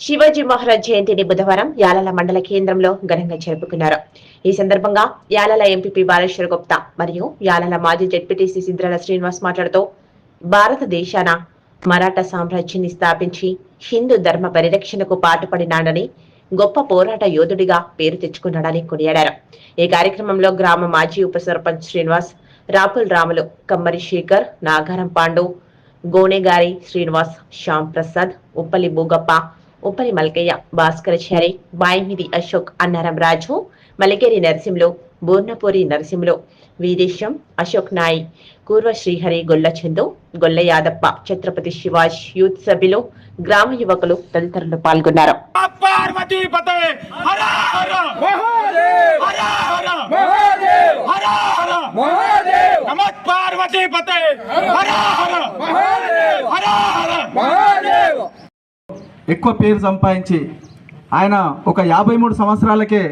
శివాజీ మహారాజ్ జయంతిని బుధవారం యాలల మండల కేంద్రంలో ఘనంగా జరుపుకున్నారు. ఈ సందర్భంగా యాలల ఎంపీపీ బాలేశ్వర గుప్తా మరియు యాలల మాజీ జడ్పీటీసీ సిద్రాల శ్రీనివాస్ మాట్లాడుతూ భారతదేశాన మరాఠా సామ్రాజ్యాన్ని స్థాపించి హిందూ ధర్మ పరిరక్షణకు పాటుపడినాడని గొప్ప పోరాట యోధుడిగా పేరు తెచ్చుకున్నాడని కొనియాడారు. ఈ కార్యక్రమంలో గ్రామ మాజీ ఉప సర్పంచ్ శ్రీనివాస్ రాపుల్ రాములు కమ్మరి శేఖర్ నాగారం పాండు గోనెగారి శ్రీనివాస్ శ్యామ్ ప్రసాద్ ఉప్పలి భూగప్ప ఉప్పలి మల్కయ్య భాస్కరచారి బాయిమిది అశోక్ అన్నారం రాజు మలికేరి నరసింహులు బూర్నపూరి నరసింహులు వీరేశం అశోక్ నాయ్ కూర్వ శ్రీహరి గొల్ల చందు గొల్ల యాదప్ప ఛత్రపతి శివాజ్ యూత్ సభ్యులు గ్రామ యువకులు తదితరులు పాల్గొన్నారు. పార్వతీ పతే! హర హర! మహాదేవ్! హర హర! ఎక్కువ పేరు సంపాదించి ఆయన ఒక యాభై మూడు సంవత్సరాలకే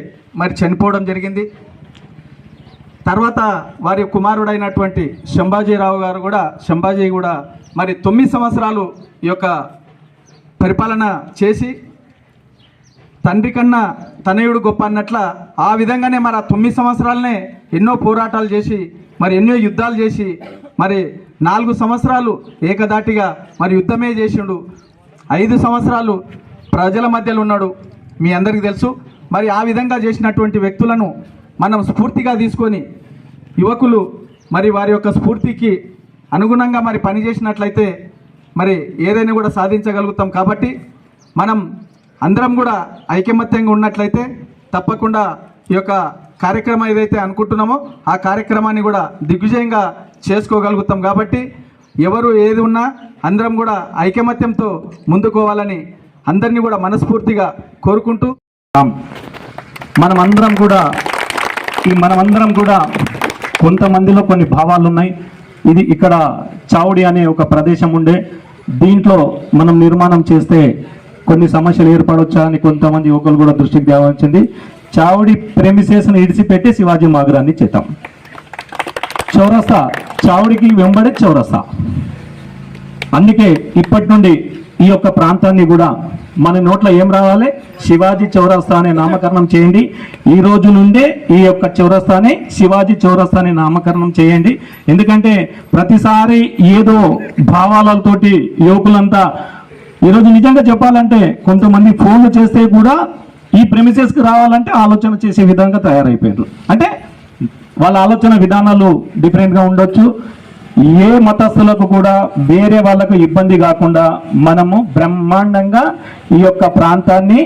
మరి చనిపోవడం జరిగింది. తర్వాత వారి కుమారుడైనటువంటి శంభాజీరావు గారు కూడా శంభాజీ కూడా మరి తొమ్మిది సంవత్సరాలు ఈ యొక్క పరిపాలన చేసి తండ్రి కన్నా తనయుడు గొప్ప అన్నట్ల ఆ విధంగానే మరి ఆ తొమ్మిది సంవత్సరాలనే ఎన్నో పోరాటాలు చేసి మరి ఎన్నో యుద్ధాలు చేసి మరి నాలుగు సంవత్సరాలు ఏకదాటిగా మరి యుద్ధమే చేసిండు. ఐదు సంవత్సరాలు ప్రజల మధ్యలో ఉన్నాడు. మీ అందరికీ తెలుసు. మరి ఆ విధంగా చేసినటువంటి వ్యక్తులను మనం స్ఫూర్తిగా తీసుకొని యువకులు మరి వారి యొక్క స్ఫూర్తికి అనుగుణంగా మరి పనిచేసినట్లయితే మరి ఏదైనా కూడా సాధించగలుగుతాం కాబట్టి మనం అందరం కూడా ఐకమత్యంగా ఉన్నట్లయితే తప్పకుండా ఈ యొక్క కార్యక్రమం ఏదైతే అనుకుంటున్నామో ఆ కార్యక్రమాన్ని కూడా దిగ్విజయంగా చేసుకోగలుగుతాం కాబట్టి ఎవరు ఏది ఉన్నా అందరం కూడా ఐకమత్యంతో ముందుకోవాలని అందరినీ కూడా మనస్ఫూర్తిగా కోరుకుంటూ మనమందరం కూడా ఈ మనమందరం కూడా కొంతమందిలో కొన్ని భావాలు ఉన్నాయి ఇది ఇక్కడ చావుడి అనే ఒక ప్రదేశం ఉండే. దీంట్లో మనం నిర్మాణం చేస్తే కొన్ని సమస్యలు ఏర్పడవచ్చా అని కొంతమంది యువకులు కూడా దృష్టికి తేవచ్చింది చావుడి ప్రెమిసెస్ని ఇడిచిపెట్టి శివాజీ మాగరాన్ని చేద్దాం. చౌరస్తా చావుడికి వెంబడే చౌరస్తా. అందుకే ఇప్పటి నుండి ఈ యొక్క ప్రాంతాన్ని కూడా మన నోట్లో ఏం రావాలి? శివాజీ చౌరస్తా అనే నామకరణం చేయండి. ఈ రోజు నుండే ఈ యొక్క చౌరస్తాని శివాజీ చౌరస్తా అనే నామకరణం చేయండి. ఎందుకంటే ప్రతిసారి ఏదో భావాలతోటి యువకులంతా ఈరోజు నిజంగా చెప్పాలంటే కొంతమంది ఫోన్లు చేస్తే కూడా ఈ ప్రెమిసెస్కి రావాలంటే ఆలోచన చేసే విధంగా తయారైపోయారు అంటే వాళ్ళ ఆలోచన విధానాలు డిఫరెంట్గా ఉండొచ్చు. ఏ మతస్థులకు కూడా వేరే వాళ్ళకు ఇబ్బంది కాకుండా మనము బ్రహ్మాండంగా ఈ యొక్క ప్రాంతాన్ని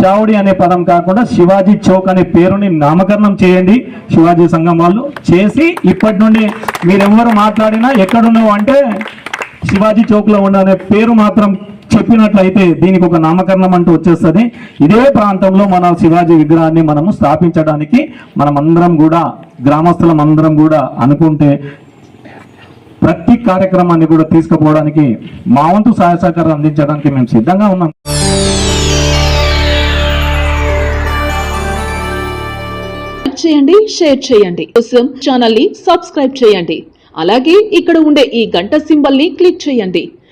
చావుడి అనే పదం కాకుండా శివాజీ చౌక్ అనే పేరుని నామకరణం చేయండి. శివాజీ సంఘం వాళ్ళు చేసి ఇప్పటి నుండి మీరెవరు మాట్లాడినా ఎక్కడున్నావు అంటే శివాజీ చౌక్లో ఉన్న అనే పేరు మాత్రం చెప్పినట్లయితే దీనికి ఒక నామకరణం అంటూ వచ్చేస్తుంది. ఇదే ప్రాంతంలో మన శివాజీ విగ్రహాన్ని మనము స్థాపించడానికి మనమందరం కూడా గ్రామస్తులం అందరం కూడా అనుకుంటే ప్రతి కార్యక్రమాన్ని కూడా తీసుకుపోవడానికి మా వంతు సహాయ సహకారం అందించడానికి మేము సిద్ధంగా ఉన్నాం. చేయండి షేర్ చేయండి. కోసం ఛానల్ని సబ్స్క్రైబ్ చేయండి. అలాగే ఇక్కడ ఉండే ఈ గంట సింబల్ని క్లిక్ చేయండి.